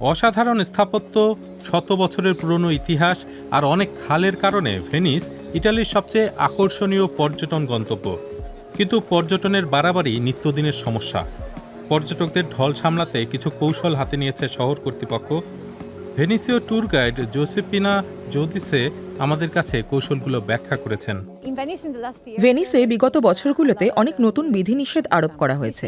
অসাধারণ স্থাপত্য, শত বছরের পুরনো ইতিহাস আর অনেক খালের কারণে ভেনিস ইটালির সবচেয়ে আকর্ষণীয় পর্যটন গন্তব্য। কিন্তু পর্যটনের বাড়াবাড়ি নিত্যদিনের সমস্যা। পর্যটকদের ঢল সামলাতে কিছু কৌশল হাতে নিয়েছে শহর কর্তৃপক্ষ। ভেনিসীয় ট্যুর গাইড জোসেফিনা জোদিসে আমাদের কাছে কৌশলগুলো ব্যাখ্যা করেছেন। ভেনিসে বিগত বছরগুলোতে অনেক নতুন বিধিনিষেধ আরোপ করা হয়েছে।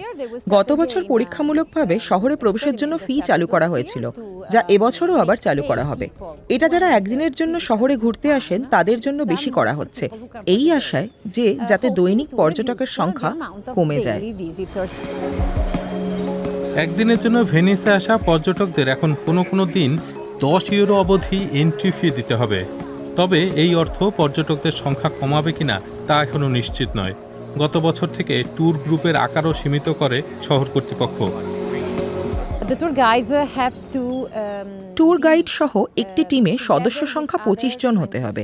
গত বছর পরীক্ষামূলকভাবে শহরে প্রবেশের জন্য ফি চালু করা হয়েছিল যা এবছরও আবার চালু করা হবে। এটা যারা একদিনের জন্য শহরে ঘুরতে আসেন তাদের জন্য বেশি করা হচ্ছে। এই আশায় যে যাতে দৈনিক পর্যটকের সংখ্যা কমে যায়। একদিনের জন্য ভেনিসে আসা পর্যটকদের এখন কোনো কোনো দিন দশ ইউরো অবধি এন্ট্রি ফি দিতে হবে। তবে এই অর্থ পর্যটকদের সংখ্যা কমাবে কিনা তা এখনও নিশ্চিত নয়। গত বছর থেকে ট্যুর গ্রুপের আকারও সীমিত করে শহর কর্তৃপক্ষ। ট্যুর গাইড সহ একটি টিমে সদস্য সংখ্যা পঁচিশ জন হতে হবে।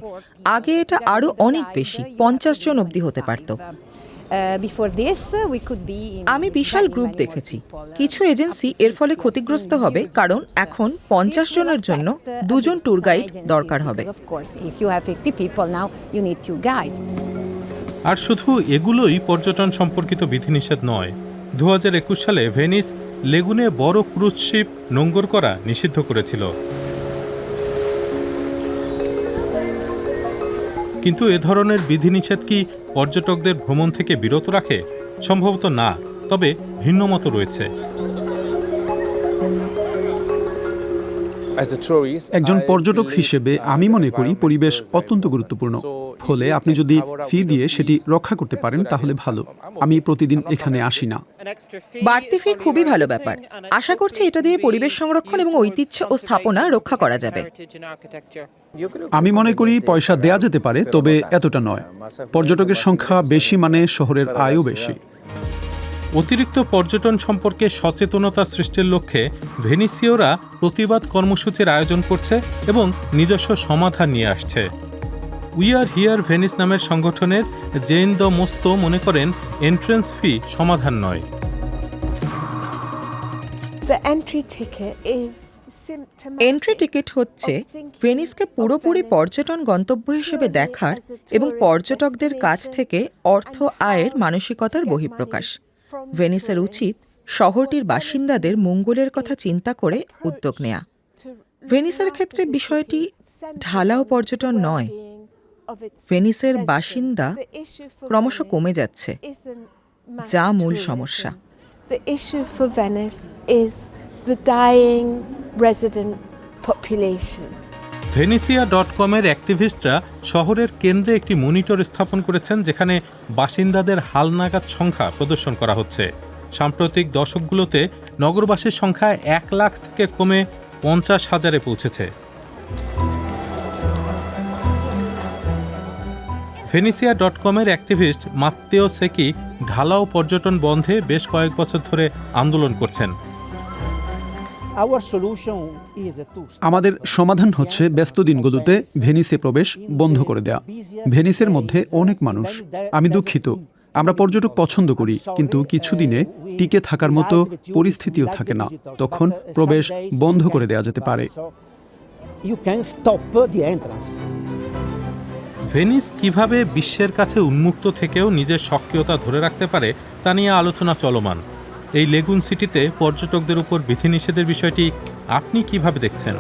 আগে এটা আরও অনেক বেশি পঞ্চাশ জন অবধি হতে পারত। আমি বিশাল গ্রুপ দেখেছি। কিছু এজেন্সি এর ফলে ক্ষতিগ্রস্ত হবে কারণ এখন পঞ্চাশ জনের জন্য দুজন ট্যুর গাইড দরকার হবে। আর শুধু এগুলোই পর্যটন সম্পর্কিত বিধিনিষেধ নয়। দু সালে ভেনিস লেগুনে বড় ক্রুজ শিপ নোঙ্গর করা নিষিদ্ধ করেছিল। কিন্তু এ ধরনের বিধিনিষেধ কি পর্যটকদের ভ্রমণ থেকে বিরত রাখে? সম্ভবত না তবে ভিন্ন মত রয়েছে। একজন পর্যটক হিসেবে আমি মনে করি পরিবেশ অত্যন্ত গুরুত্বপূর্ণ। ফলে আপনি যদি ফি দিয়ে সেটি রক্ষা করতে পারেন তাহলে ভালো। আমি প্রতিদিন এখানে আসি না। বাড়তি ফি খুবই ভালো ব্যাপার। আশা করছি এটা দিয়ে পরিবেশ সংরক্ষণ এবং ঐতিহ্য ও স্থাপনা রক্ষা করা যাবে। আমি মনে করি পয়সা দেয়া যেতে পারে তবে এতটা নয়। পর্যটকের সংখ্যা বেশি মানে শহরের আয়ও বেশি। অতিরিক্ত পর্যটন সম্পর্কে সচেতনতা সৃষ্টির লক্ষ্যে ভেনিসীয়রা প্রতিবাদ কর্মসূচির আয়োজন করছে এবং নিজস্ব সমাধান নিয়ে আসছে। উই আর হিয়ার ভেনিস নামের সংগঠনের জেন দ মোস্তো মনে করেন এন্ট্রেন্স ফি সমাধান নয়। এন্ট্রি টিকিট হচ্ছে ভেনিসকে পুরোপুরি পর্যটন গন্তব্য হিসেবে দেখার এবং পর্যটকদের কাছ থেকে অর্থ আয়ের মানসিকতার বহিঃপ্রকাশ। ভেনিসের উচিত শহরটির বাসিন্দাদের মঙ্গলের কথা চিন্তা করে উদ্যোগ নেয়া। ভেনিসের ক্ষেত্রে বিষয়টি ঢালাও পর্যটন নয়। ভেনিসের বাসিন্দা ক্রমশ কমে যাচ্ছে যা মূল সমস্যা। The issue for Venice is the dying resident population. Venessia dot কমের অ্যাক্টিভিস্টরা শহরের কেন্দ্রে একটি মনিটর স্থাপন করেছেন, যেখানে বাসিন্দাদের হালনাগাদ সংখ্যা প্রদর্শন করা হচ্ছে। সাম্প্রতিক দশকগুলোতে নগরবাসীর সংখ্যা এক লাখ থেকে কমে পঞ্চাশ হাজারে পৌঁছেছে। ভেনিসিয়া ডট কমের অ্যাক্টিভিস্ট মাত্তেও সেকি ঢালাও পর্যটন বন্ধে বেশ কয়েক বছর ধরে আন্দোলন করছেন। আমাদের সমাধান হচ্ছে ব্যস্ত দিনগুলোতে ভেনিসে প্রবেশ বন্ধ করে দেয়া। ভেনিসের মধ্যে অনেক মানুষ। আমি দুঃখিত। আমরা পর্যটক পছন্দ করি কিন্তু কিছু দিনে টিকে থাকার মতো পরিস্থিতিও থাকে না। তখন প্রবেশ বন্ধ করে দেয়া যেতে পারে। ভেনিস কীভাবে বিশ্বের কাছে উন্মুক্ত থেকেও নিজের সক্রিয়তা ধরে রাখতে পারে তা নিয়ে আলোচনা চলমান। এই লেগুন সিটিতে পর্যটকদের উপর বিধিনিষেধের বিষয়টি আপনি কীভাবে দেখছেন?